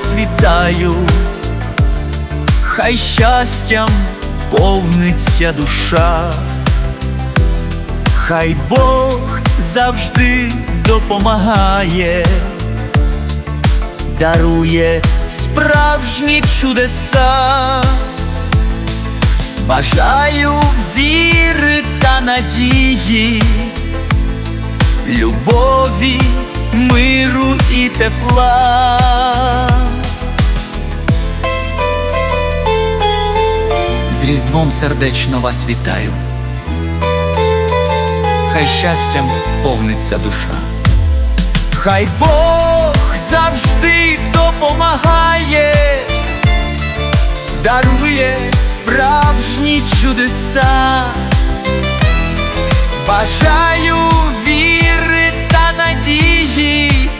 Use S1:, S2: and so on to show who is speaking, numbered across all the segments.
S1: вас хай щастям повниться душа, хай Бог завжди допомагає, дарує справжні чудеса. Бажаю віри та надії, любові, миру і тепла. Різдвом сердечно вас вітаю. Хай щастям повниться душа. Хай Бог завжди допомагає, дарує справжні чудеса. Бажаю віри та надії,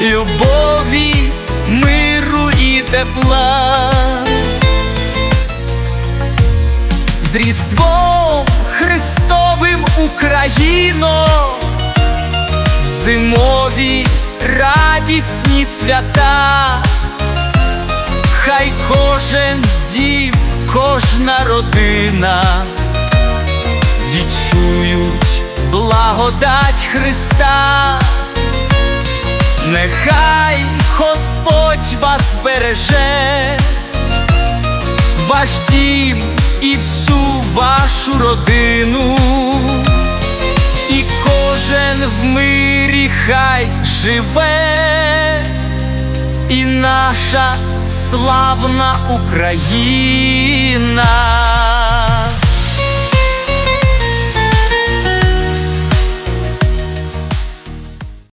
S1: любові, миру і тепла. З Різдвом Христовим Україно, зимові радісні свята, хай кожен дім, кожна родина відчують благодать Христа, нехай Господь вас береже, ваш дім і всю вашу родину, і кожен в мирі хай живе, і наша славна Україна.